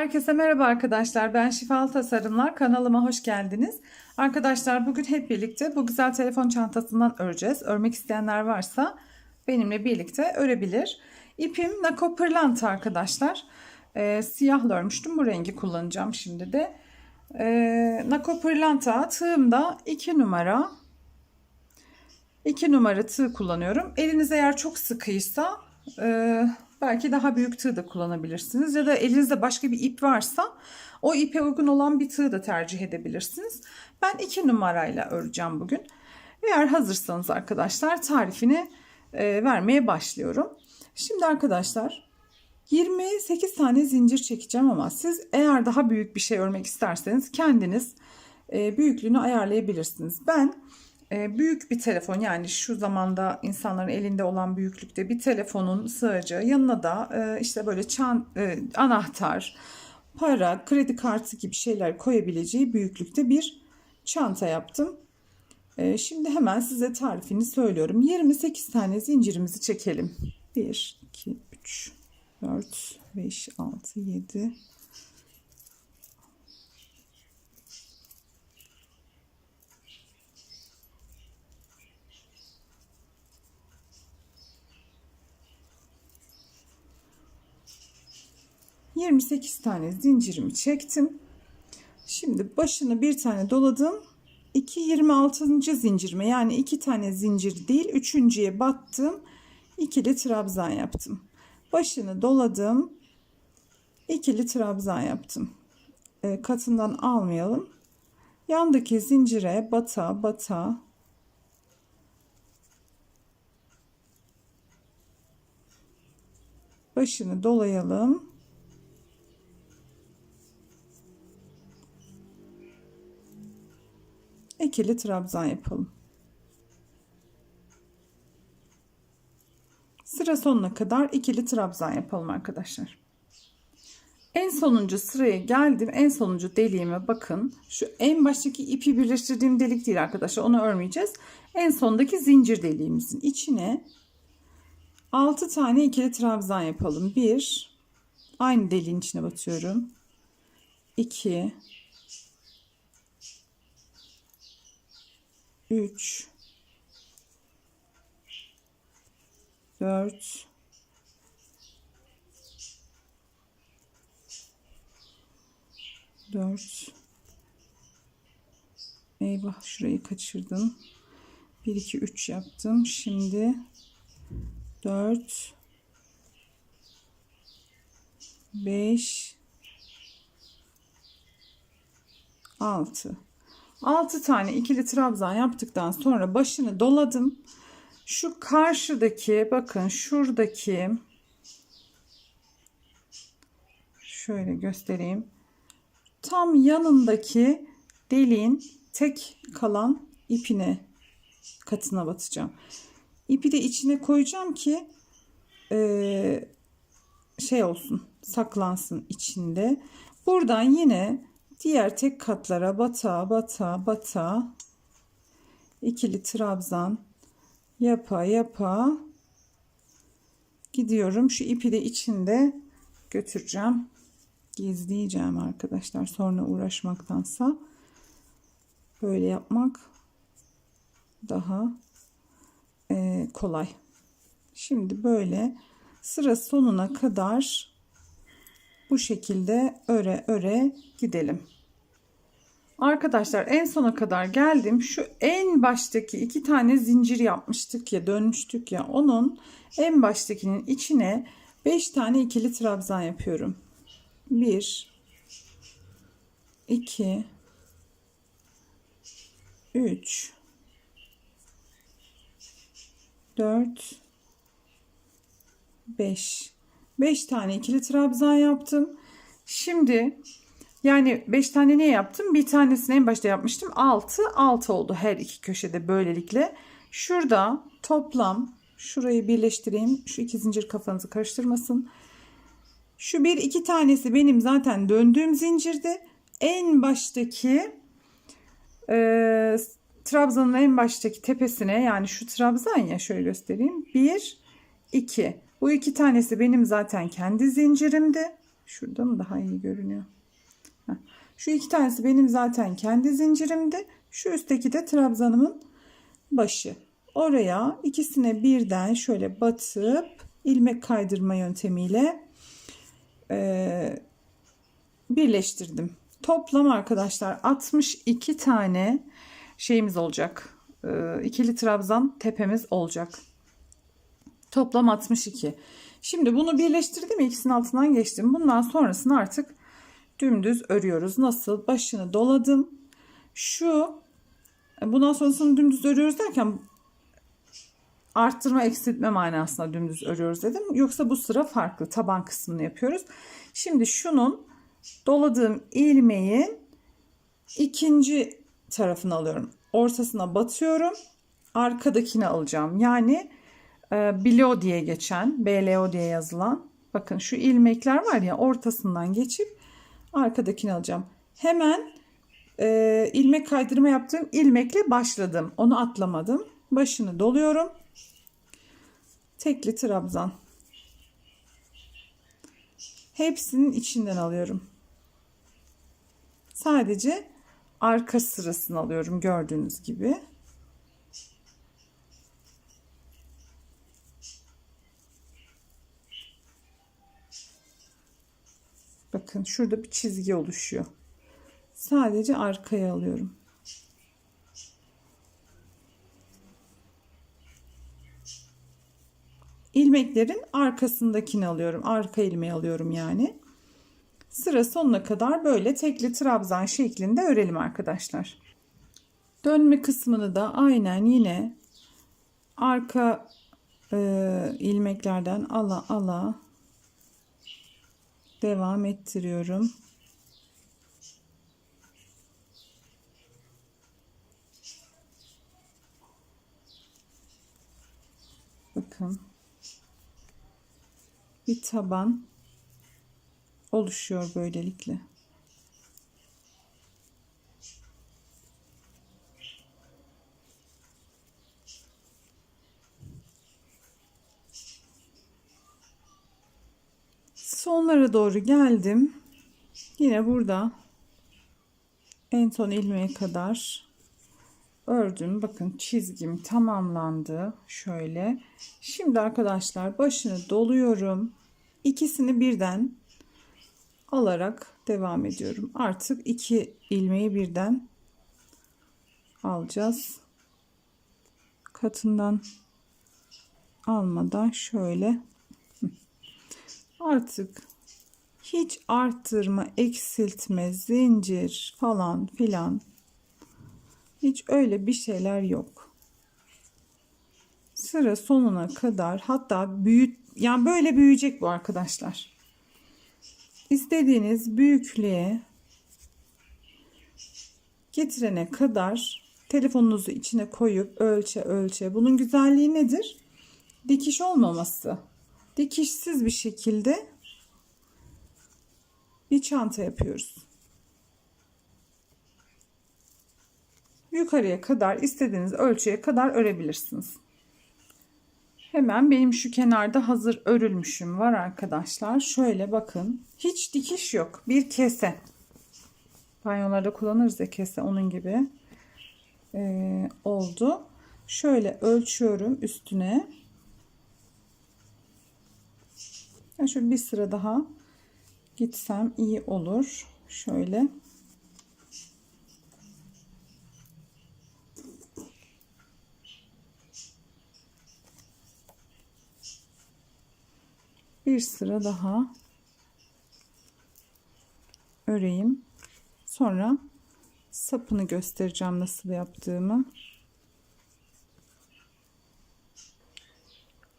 Herkese merhaba arkadaşlar. Ben Şifalı Tasarımlar. Kanalıma hoş geldiniz. Arkadaşlar bugün hep birlikte bu güzel telefon çantasından öreceğiz. Örmek isteyenler varsa benimle birlikte örebilir. İpim Nako Pırlanta arkadaşlar. Ee, siyahla örmüştüm. Bu rengi kullanacağım şimdi de. Ee, Nako Pırlanta tığımda 2 numara 2 numara tığ kullanıyorum. Eliniz eğer çok sıkıysa e, belki daha büyük tığ da kullanabilirsiniz. Ya da elinizde başka bir ip varsa o ipe uygun olan bir tığ da tercih edebilirsiniz. Ben 2 numarayla öreceğim bugün. Eğer hazırsanız arkadaşlar tarifini e, vermeye başlıyorum. Şimdi arkadaşlar 28 tane zincir çekeceğim ama siz eğer daha büyük bir şey örmek isterseniz kendiniz e, büyüklüğünü ayarlayabilirsiniz. Ben büyük bir telefon yani şu zamanda insanların elinde olan büyüklükte bir telefonun sığacağı yanına da e, işte böyle çan, e, anahtar, para, kredi kartı gibi şeyler koyabileceği büyüklükte bir çanta yaptım. E, şimdi hemen size tarifini söylüyorum. 28 tane zincirimizi çekelim. 1, 2, 3, 4, 5, 6, 7, ...28 tane zincirimi çektim. Şimdi başını bir tane doladım. 2 26. zincirime yani iki tane zincir değil üçüncüye battım. ikili trabzan yaptım. Başını doladım. ikili trabzan yaptım. E, katından almayalım. Yandaki zincire bata bata başını dolayalım. İkili trabzan yapalım. Sıra sonuna kadar ikili trabzan yapalım arkadaşlar. En sonuncu sıraya geldim. En sonuncu deliğime bakın. Şu en baştaki ipi birleştirdiğim delik değil arkadaşlar. Onu örmeyeceğiz. En sondaki zincir deliğimizin içine 6 tane ikili trabzan yapalım. 1 aynı deliğin içine batıyorum. 2 3 4 4 Eyvah şurayı kaçırdım. 1 2 3 yaptım. Şimdi 4 5 6 6 tane ikili trabzan yaptıktan sonra başını doladım. Şu karşıdaki bakın şuradaki şöyle göstereyim. Tam yanındaki deliğin tek kalan ipine katına batacağım. İpi de içine koyacağım ki e, şey olsun saklansın içinde. Buradan yine diğer tek katlara bata bata bata ikili trabzan yapa yapa gidiyorum. Şu ipi de içinde götüreceğim. Gizleyeceğim arkadaşlar. Sonra uğraşmaktansa böyle yapmak daha e, kolay. Şimdi böyle sıra sonuna kadar bu şekilde öre öre gidelim. Arkadaşlar en sona kadar geldim. Şu en baştaki iki tane zincir yapmıştık ya dönmüştük ya onun en baştakinin içine 5 tane ikili trabzan yapıyorum. 1 2 3 4 5 5 tane ikili trabzan yaptım. Şimdi yani 5 tane ne yaptım? Bir tanesini en başta yapmıştım. 6 6 oldu her iki köşede böylelikle. Şurada toplam şurayı birleştireyim. Şu iki zincir kafanızı karıştırmasın. Şu bir iki tanesi benim zaten döndüğüm zincirde. En baştaki e, trabzanın en baştaki tepesine yani şu trabzan ya şöyle göstereyim. 1 2 bu iki tanesi benim zaten kendi zincirimdi. Şurada mı daha iyi görünüyor? Şu iki tanesi benim zaten kendi zincirimdi. Şu üstteki de trabzanımın başı. Oraya ikisine birden şöyle batıp ilmek kaydırma yöntemiyle e, birleştirdim. Toplam arkadaşlar 62 tane şeyimiz olacak. E, ikili trabzan tepemiz olacak. Toplam 62. Şimdi bunu birleştirdim ikisinin altından geçtim. Bundan sonrasını artık dümdüz örüyoruz. Nasıl? Başını doladım. Şu bundan sonrasını dümdüz örüyoruz derken arttırma eksiltme manasında dümdüz örüyoruz dedim. Yoksa bu sıra farklı. Taban kısmını yapıyoruz. Şimdi şunun doladığım ilmeğin ikinci tarafını alıyorum. Ortasına batıyorum. Arkadakini alacağım. Yani e, bilo diye geçen, BLO diye yazılan. Bakın şu ilmekler var ya ortasından geçip arkadakini alacağım. Hemen e, ilmek kaydırma yaptığım ilmekle başladım. Onu atlamadım. Başını doluyorum. Tekli trabzan. Hepsinin içinden alıyorum. Sadece arka sırasını alıyorum gördüğünüz gibi. Bakın şurada bir çizgi oluşuyor. Sadece arkaya alıyorum. ilmeklerin arkasındakini alıyorum. Arka ilmeği alıyorum yani. Sıra sonuna kadar böyle tekli trabzan şeklinde örelim arkadaşlar. Dönme kısmını da aynen yine arka e, ilmeklerden ala ala devam ettiriyorum. Bakın bir taban oluşuyor böylelikle. Sonlara doğru geldim. Yine burada en son ilmeğe kadar ördüm. Bakın çizgim tamamlandı. Şöyle. Şimdi arkadaşlar başını doluyorum. İkisini birden alarak devam ediyorum. Artık iki ilmeği birden alacağız. Katından almadan şöyle artık hiç arttırma, eksiltme, zincir falan filan hiç öyle bir şeyler yok. Sıra sonuna kadar hatta büyüt yani böyle büyüyecek bu arkadaşlar. İstediğiniz büyüklüğe getirene kadar telefonunuzu içine koyup ölçe ölçe. Bunun güzelliği nedir? Dikiş olmaması. Dikişsiz bir şekilde bir çanta yapıyoruz. yukarıya kadar istediğiniz ölçüye kadar örebilirsiniz. Hemen benim şu kenarda hazır örülmüşüm var arkadaşlar. Şöyle bakın. Hiç dikiş yok. Bir kese. Banyolarda kullanırız ya kese onun gibi ee, oldu. Şöyle ölçüyorum üstüne. Ya şöyle bir sıra daha gitsem iyi olur. Şöyle. bir sıra daha öreyim. Sonra sapını göstereceğim nasıl yaptığımı.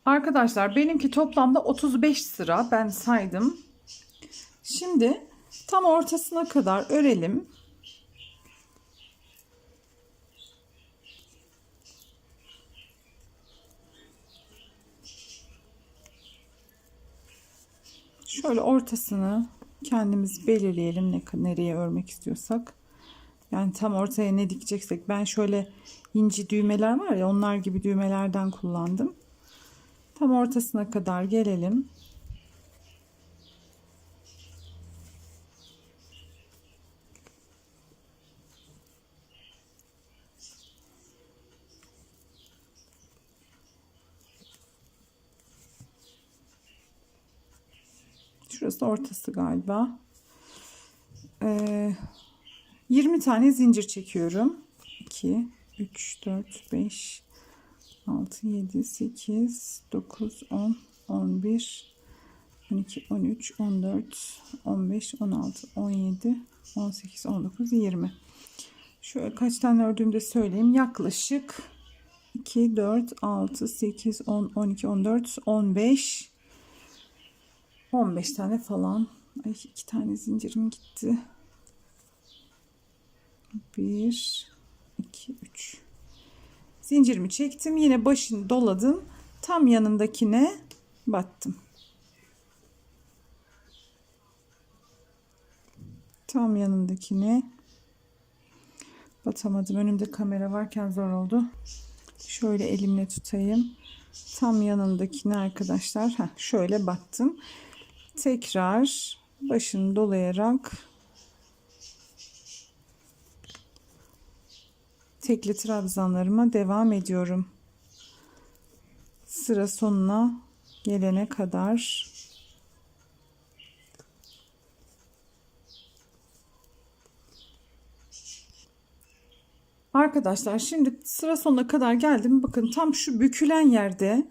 Arkadaşlar benimki toplamda 35 sıra ben saydım. Şimdi tam ortasına kadar örelim. Şöyle ortasını kendimiz belirleyelim ne, nereye örmek istiyorsak. Yani tam ortaya ne dikeceksek ben şöyle inci düğmeler var ya onlar gibi düğmelerden kullandım. Tam ortasına kadar gelelim. Şurası ortası galiba. Ee, 20 tane zincir çekiyorum. 2, 3, 4, 5, 6, 7, 8, 9, 10, 11, 12, 13, 14, 15, 16, 17, 18, 19, 20. Şöyle kaç tane ördüğümü de söyleyeyim. Yaklaşık 2, 4, 6, 8, 10, 12, 14, 15, 15 tane falan. Ay iki tane zincirim gitti. 1, 2, 3. Zincirimi çektim. Yine başını doladım. Tam yanındakine battım. Tam yanındakine batamadım. Önümde kamera varken zor oldu. Şöyle elimle tutayım. Tam yanındakine arkadaşlar. Heh, şöyle battım. Tekrar başını dolayarak tekli trabzanlarıma devam ediyorum. Sıra sonuna gelene kadar Arkadaşlar şimdi sıra sonuna kadar geldim. Bakın tam şu bükülen yerde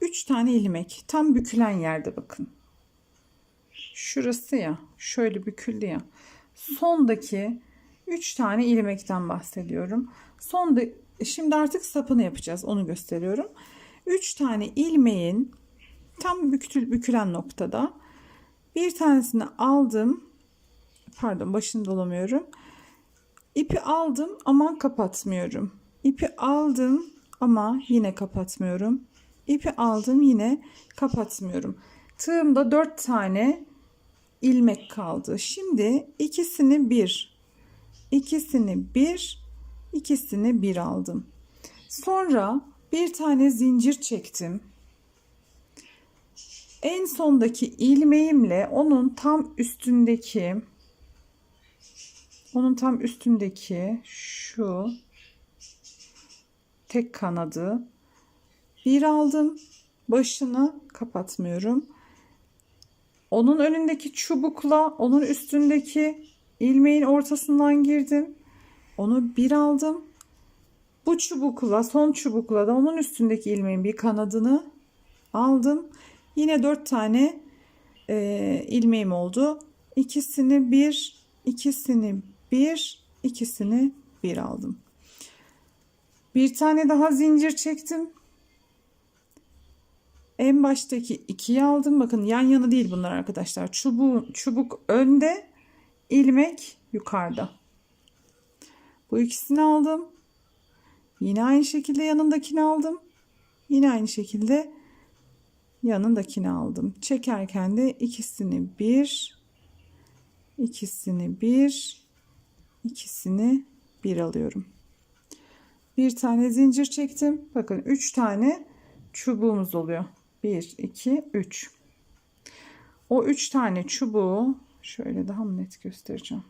3 tane ilmek. Tam bükülen yerde bakın. Şurası ya. Şöyle büküldü ya. Sondaki 3 tane ilmekten bahsediyorum. Sonda şimdi artık sapını yapacağız. Onu gösteriyorum. 3 tane ilmeğin tam bükül, bükülen noktada bir tanesini aldım. Pardon başını dolamıyorum. İpi aldım ama kapatmıyorum. İpi aldım ama yine kapatmıyorum. İpi aldım yine kapatmıyorum. Tığımda 4 tane ilmek kaldı. Şimdi ikisini bir, ikisini bir, ikisini bir aldım. Sonra bir tane zincir çektim. En sondaki ilmeğimle onun tam üstündeki onun tam üstündeki şu tek kanadı bir aldım. Başını kapatmıyorum. Onun önündeki çubukla onun üstündeki ilmeğin ortasından girdim. Onu bir aldım. Bu çubukla son çubukla da onun üstündeki ilmeğin bir kanadını aldım. Yine dört tane e, ilmeğim oldu. İkisini bir, ikisini bir, ikisini bir aldım. Bir tane daha zincir çektim. En baştaki ikiyi aldım. Bakın yan yana değil bunlar arkadaşlar. Çubuğun, çubuk önde, ilmek yukarıda. Bu ikisini aldım. Yine aynı şekilde yanındakini aldım. Yine aynı şekilde yanındakini aldım. Çekerken de ikisini bir, ikisini bir, ikisini bir alıyorum. Bir tane zincir çektim. Bakın üç tane çubuğumuz oluyor. 1, 2, 3. O 3 tane çubuğu şöyle daha mı net göstereceğim.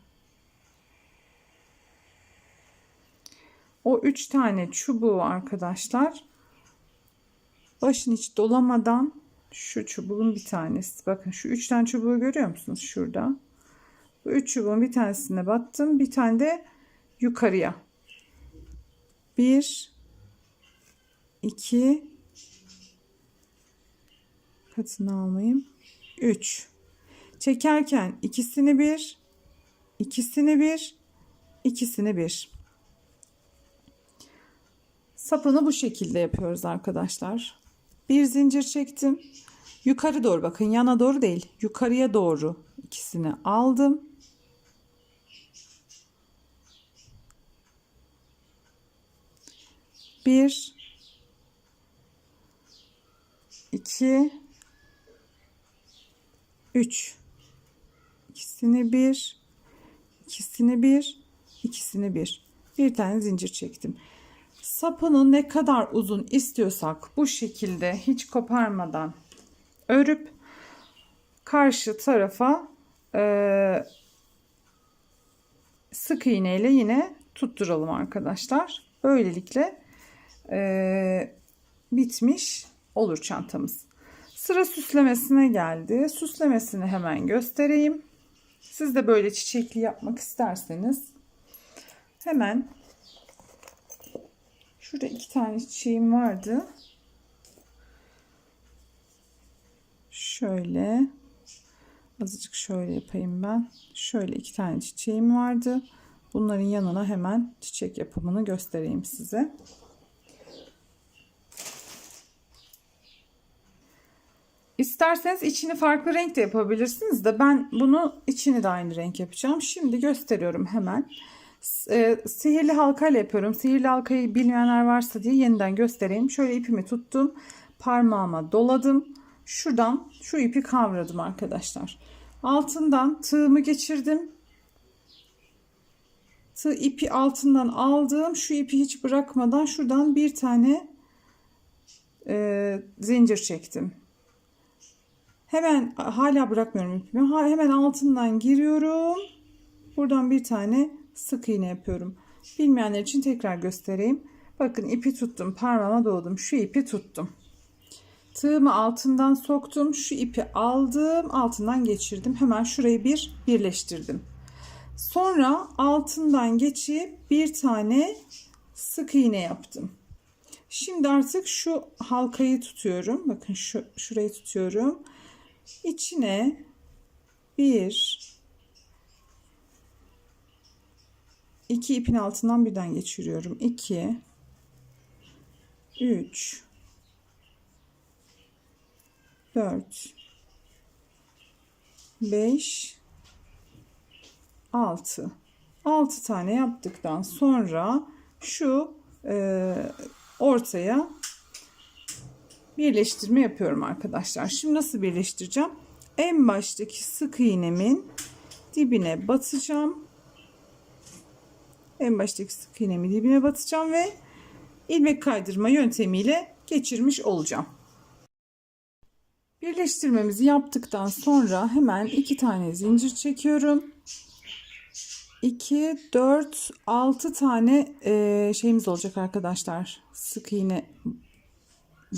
O 3 tane çubuğu arkadaşlar başın hiç dolamadan şu çubuğun bir tanesi. Bakın şu 3 tane çubuğu görüyor musunuz şurada? Bu 3 çubuğun bir tanesine battım. Bir tane de yukarıya. 1 2 katını almayayım. 3. Çekerken ikisini bir, ikisini bir, ikisini bir. Sapını bu şekilde yapıyoruz arkadaşlar. Bir zincir çektim. Yukarı doğru bakın yana doğru değil. Yukarıya doğru ikisini aldım. Bir, iki, 3 ikisini bir ikisini bir ikisini bir. Bir tane zincir çektim. Sapını ne kadar uzun istiyorsak bu şekilde hiç koparmadan örüp karşı tarafa e, sık iğneyle yine tutturalım arkadaşlar. Böylelikle e, bitmiş olur çantamız Sıra süslemesine geldi. Süslemesini hemen göstereyim. Siz de böyle çiçekli yapmak isterseniz hemen şurada iki tane çiçeğim vardı. Şöyle azıcık şöyle yapayım ben. Şöyle iki tane çiçeğim vardı. Bunların yanına hemen çiçek yapımını göstereyim size. İsterseniz içini farklı renk de yapabilirsiniz de ben bunu içini de aynı renk yapacağım. Şimdi gösteriyorum hemen. E, sihirli halkayla yapıyorum. Sihirli halkayı bilmeyenler varsa diye yeniden göstereyim. Şöyle ipimi tuttum. Parmağıma doladım. Şuradan şu ipi kavradım arkadaşlar. Altından tığımı geçirdim. Tığ ipi altından aldım. Şu ipi hiç bırakmadan şuradan bir tane e, zincir çektim. Hemen hala bırakmıyorum ipimi. Hemen altından giriyorum. Buradan bir tane sık iğne yapıyorum. Bilmeyenler için tekrar göstereyim. Bakın ipi tuttum. Parmağıma doladım. Şu ipi tuttum. Tığımı altından soktum. Şu ipi aldım. Altından geçirdim. Hemen şurayı bir birleştirdim. Sonra altından geçip bir tane sık iğne yaptım. Şimdi artık şu halkayı tutuyorum. Bakın şu şurayı tutuyorum. İçine bir iki ipin altından birden geçiriyorum. 2 3 4 5 6 6 tane yaptıktan sonra şu e, ortaya birleştirme yapıyorum arkadaşlar. Şimdi nasıl birleştireceğim? En baştaki sık iğnemin dibine batacağım. En baştaki sık iğnemi dibine batacağım ve ilmek kaydırma yöntemiyle geçirmiş olacağım. Birleştirmemizi yaptıktan sonra hemen iki tane zincir çekiyorum. 2, 4, 6 tane şeyimiz olacak arkadaşlar. Sık iğne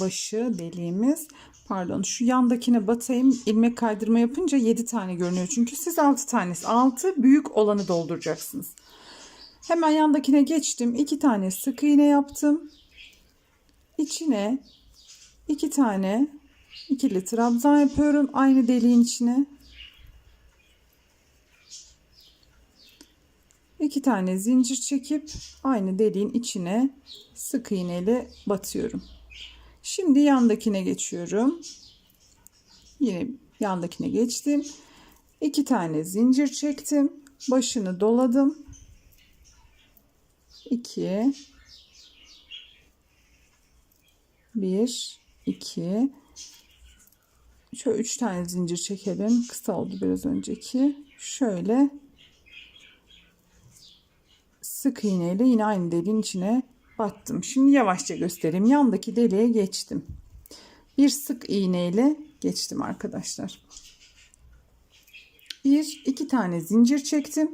başı deliğimiz. Pardon şu yandakine batayım. ilmek kaydırma yapınca 7 tane görünüyor. Çünkü siz 6 tanesi. 6 büyük olanı dolduracaksınız. Hemen yandakine geçtim. 2 tane sık iğne yaptım. İçine 2 tane ikili trabzan yapıyorum. Aynı deliğin içine. 2 tane zincir çekip aynı deliğin içine sık iğneyle batıyorum. Şimdi yandakine geçiyorum. Yine yandakine geçtim. İki tane zincir çektim. Başını doladım. 2 1 2 Şöyle üç tane zincir çekelim. Kısa oldu biraz önceki. Şöyle sık iğneyle yine aynı deliğin içine battım. Şimdi yavaşça göstereyim. Yandaki deliğe geçtim. Bir sık iğne ile geçtim arkadaşlar. Bir, iki tane zincir çektim.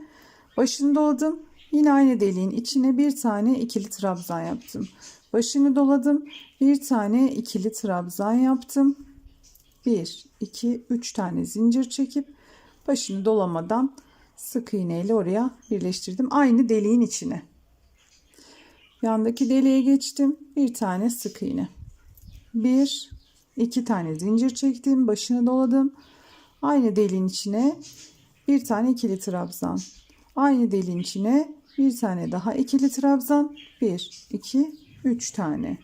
Başını doladım. Yine aynı deliğin içine bir tane ikili trabzan yaptım. Başını doladım. Bir tane ikili trabzan yaptım. Bir, iki, üç tane zincir çekip başını dolamadan sık iğne ile oraya birleştirdim. Aynı deliğin içine. Yandaki deliğe geçtim. Bir tane sık iğne. Bir, iki tane zincir çektim. Başını doladım. Aynı deliğin içine bir tane ikili trabzan. Aynı deliğin içine bir tane daha ikili trabzan. Bir, iki, üç tane.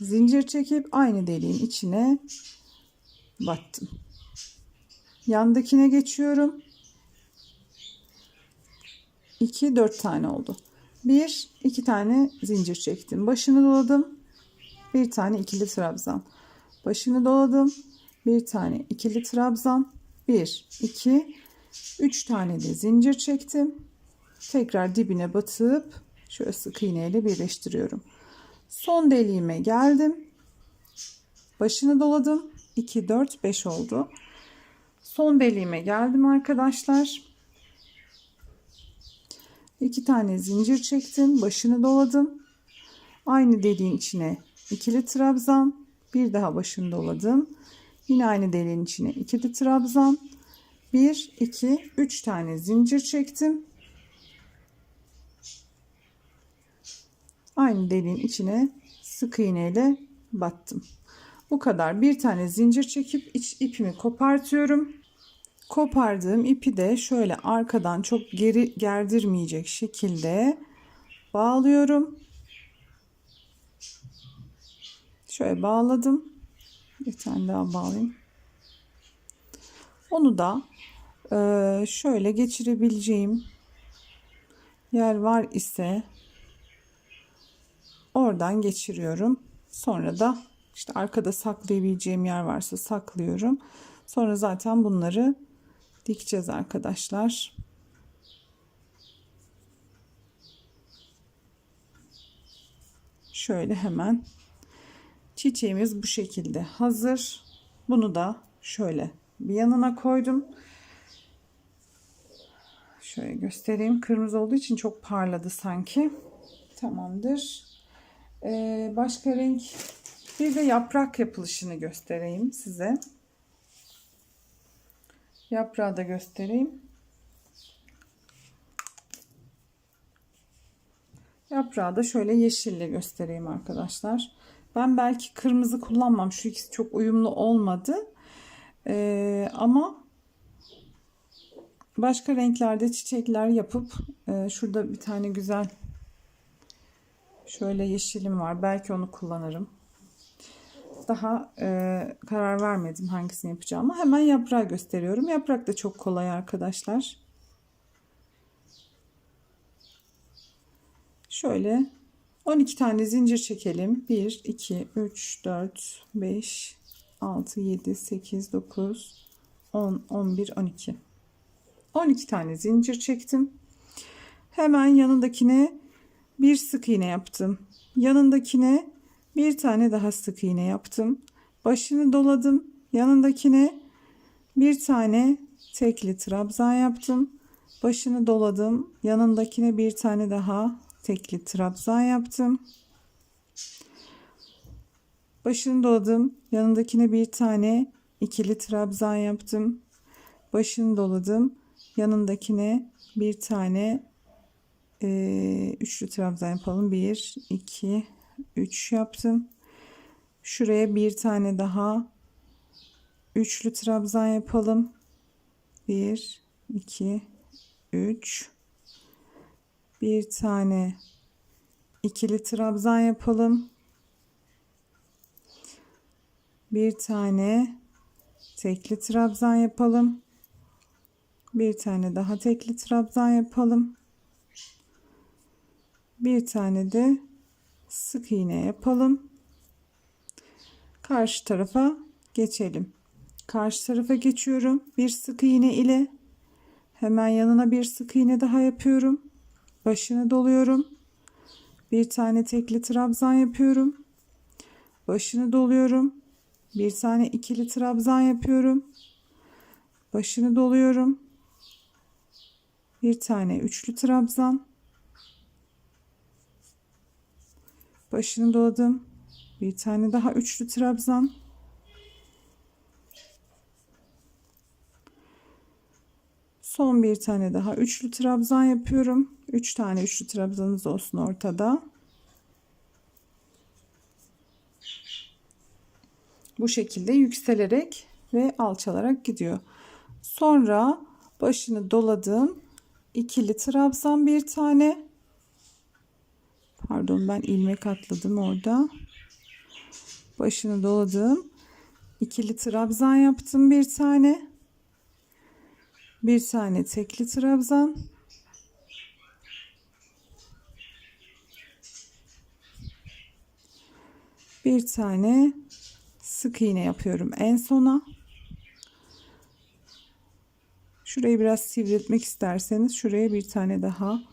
Zincir çekip aynı deliğin içine battım. Yandakine geçiyorum. 2 4 tane oldu. Bir, iki tane zincir çektim. Başını doladım. Bir tane ikili trabzan. Başını doladım. Bir tane ikili trabzan. Bir, iki, üç tane de zincir çektim. Tekrar dibine batıp şöyle sık iğne ile birleştiriyorum. Son deliğime geldim. Başını doladım. 2, 4, 5 oldu. Son deliğime geldim arkadaşlar. İki tane zincir çektim. Başını doladım. Aynı deliğin içine ikili trabzan. Bir daha başını doladım. Yine aynı deliğin içine ikili trabzan. 1, 2, 3 tane zincir çektim. Aynı deliğin içine sık iğneyle battım. Bu kadar. Bir tane zincir çekip iç ipimi kopartıyorum. Kopardığım ipi de şöyle arkadan çok geri gerdirmeyecek şekilde bağlıyorum. Şöyle bağladım. Bir tane daha bağlayayım. Onu da e, şöyle geçirebileceğim yer var ise oradan geçiriyorum. Sonra da işte arkada saklayabileceğim yer varsa saklıyorum. Sonra zaten bunları dikeceğiz arkadaşlar. Şöyle hemen çiçeğimiz bu şekilde hazır. Bunu da şöyle bir yanına koydum. Şöyle göstereyim. Kırmızı olduğu için çok parladı sanki. Tamamdır. Ee, başka renk bir de yaprak yapılışını göstereyim size. Yaprağı da göstereyim. Yaprağı da şöyle yeşille göstereyim arkadaşlar. Ben belki kırmızı kullanmam. Şu ikisi çok uyumlu olmadı. Ee, ama başka renklerde çiçekler yapıp e, şurada bir tane güzel şöyle yeşilim var. Belki onu kullanırım. Daha e, karar vermedim hangisini yapacağımı. Hemen yaprağı gösteriyorum. Yaprak da çok kolay arkadaşlar. Şöyle 12 tane zincir çekelim. 1, 2, 3, 4, 5, 6, 7, 8, 9, 10, 11, 12. 12 tane zincir çektim. Hemen yanındakine bir sık iğne yaptım. Yanındakine bir tane daha sık iğne yaptım. Başını doladım. Yanındakine bir tane tekli trabzan yaptım. Başını doladım. Yanındakine bir tane daha tekli trabzan yaptım. Başını doladım. Yanındakine bir tane ikili trabzan yaptım. Başını doladım. Yanındakine bir tane e, üçlü trabzan yapalım. 1, 2, 3 yaptım. Şuraya bir tane daha üçlü trabzan yapalım. 1, 2, 3. Bir tane ikili trabzan yapalım. Bir tane tekli trabzan yapalım. Bir tane daha tekli trabzan yapalım. Bir tane de sık iğne yapalım. Karşı tarafa geçelim. Karşı tarafa geçiyorum. Bir sık iğne ile hemen yanına bir sık iğne daha yapıyorum. Başını doluyorum. Bir tane tekli trabzan yapıyorum. Başını doluyorum. Bir tane ikili trabzan yapıyorum. Başını doluyorum. Bir tane üçlü trabzan. Başını doladım. Bir tane daha üçlü trabzan. Son bir tane daha üçlü trabzan yapıyorum. Üç tane üçlü trabzanımız olsun ortada. Bu şekilde yükselerek ve alçalarak gidiyor. Sonra başını doladım. ikili trabzan bir tane. Pardon ben ilmek atladım orada. Başını doladım. ikili trabzan yaptım bir tane. Bir tane tekli trabzan. Bir tane sık iğne yapıyorum en sona. Şurayı biraz sivriltmek isterseniz şuraya bir tane daha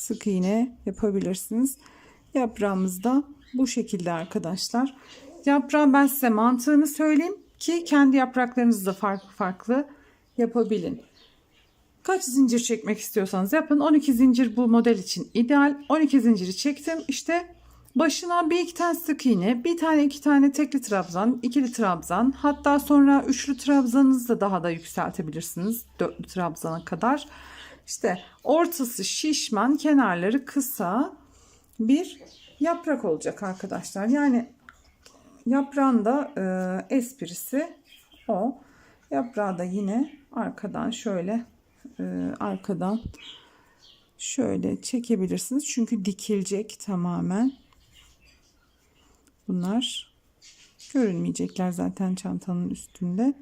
sık iğne yapabilirsiniz. Yaprağımız da bu şekilde arkadaşlar. Yaprağı ben size mantığını söyleyeyim ki kendi yapraklarınızı da farklı farklı yapabilin. Kaç zincir çekmek istiyorsanız yapın. 12 zincir bu model için ideal. 12 zinciri çektim. İşte Başına bir iki tane sık iğne, bir tane iki tane tekli trabzan, ikili trabzan, hatta sonra üçlü trabzanınızı da daha da yükseltebilirsiniz. Dörtlü trabzana kadar. İşte ortası şişman, kenarları kısa bir yaprak olacak arkadaşlar. Yani yaprağın da e, esprisi o. Yaprağı da yine arkadan şöyle e, arkadan şöyle çekebilirsiniz. Çünkü dikilecek tamamen. Bunlar görünmeyecekler zaten çantanın üstünde.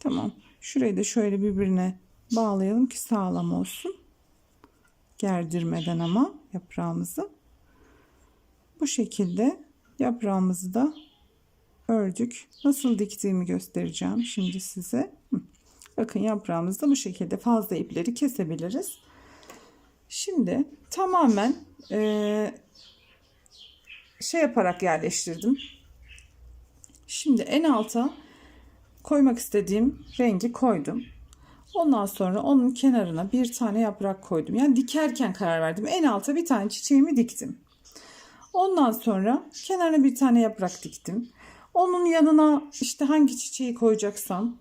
Tamam. Şurayı da şöyle birbirine bağlayalım ki sağlam olsun. Gerdirmeden ama yaprağımızı. Bu şekilde yaprağımızı da ördük. Nasıl diktiğimi göstereceğim şimdi size. Bakın yaprağımızda bu şekilde fazla ipleri kesebiliriz. Şimdi tamamen e, şey yaparak yerleştirdim. Şimdi en alta koymak istediğim rengi koydum. Ondan sonra onun kenarına bir tane yaprak koydum. Yani dikerken karar verdim. En alta bir tane çiçeğimi diktim. Ondan sonra kenarına bir tane yaprak diktim. Onun yanına işte hangi çiçeği koyacaksam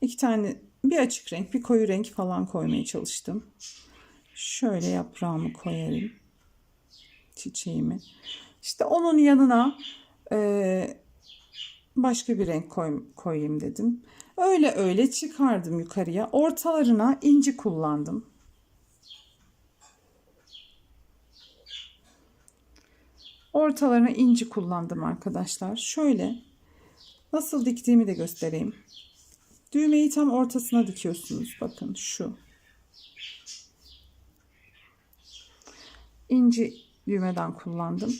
iki tane bir açık renk bir koyu renk falan koymaya çalıştım. Şöyle yaprağımı koyarım. Çiçeğimi. İşte onun yanına e, başka bir renk koy, koyayım dedim. Öyle öyle çıkardım yukarıya. Ortalarına inci kullandım. Ortalarına inci kullandım arkadaşlar. Şöyle nasıl diktiğimi de göstereyim. Düğmeyi tam ortasına dikiyorsunuz. Bakın şu. İnci düğmeden kullandım.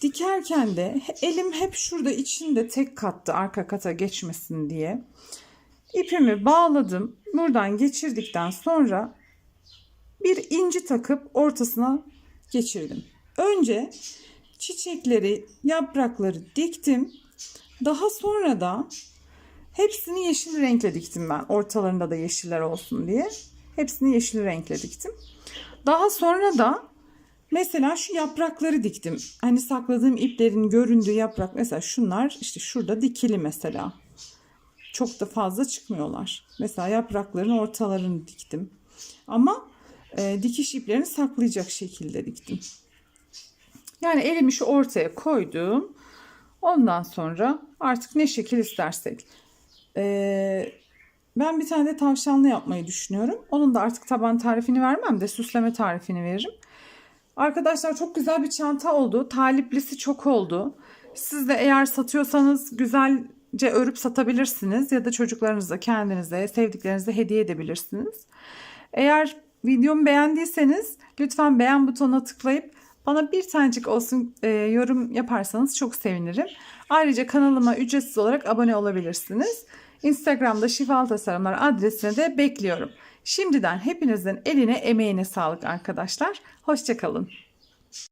Dikerken de elim hep şurada içinde tek kattı arka kata geçmesin diye. İpimi bağladım. Buradan geçirdikten sonra bir inci takıp ortasına geçirdim. Önce çiçekleri, yaprakları diktim. Daha sonra da hepsini yeşil renkle diktim ben. Ortalarında da yeşiller olsun diye. Hepsini yeşil renkle diktim. Daha sonra da mesela şu yaprakları diktim. Hani sakladığım iplerin göründüğü yaprak mesela şunlar işte şurada dikili mesela. Çok da fazla çıkmıyorlar. Mesela yaprakların ortalarını diktim. Ama e, dikiş iplerini saklayacak şekilde diktim. Yani elimi şu ortaya koydum. Ondan sonra artık ne şekil istersek. Ee, ben bir tane de tavşanlı yapmayı düşünüyorum. Onun da artık taban tarifini vermem de süsleme tarifini veririm. Arkadaşlar çok güzel bir çanta oldu. Taliplisi çok oldu. Siz de eğer satıyorsanız güzelce örüp satabilirsiniz. Ya da çocuklarınıza, kendinize, sevdiklerinize hediye edebilirsiniz. Eğer videomu beğendiyseniz lütfen beğen butonuna tıklayıp bana bir tanecik olsun e, yorum yaparsanız çok sevinirim. Ayrıca kanalıma ücretsiz olarak abone olabilirsiniz. Instagram'da Şifalı Tasarımlar adresine de bekliyorum. Şimdiden hepinizin eline emeğine sağlık arkadaşlar. Hoşçakalın.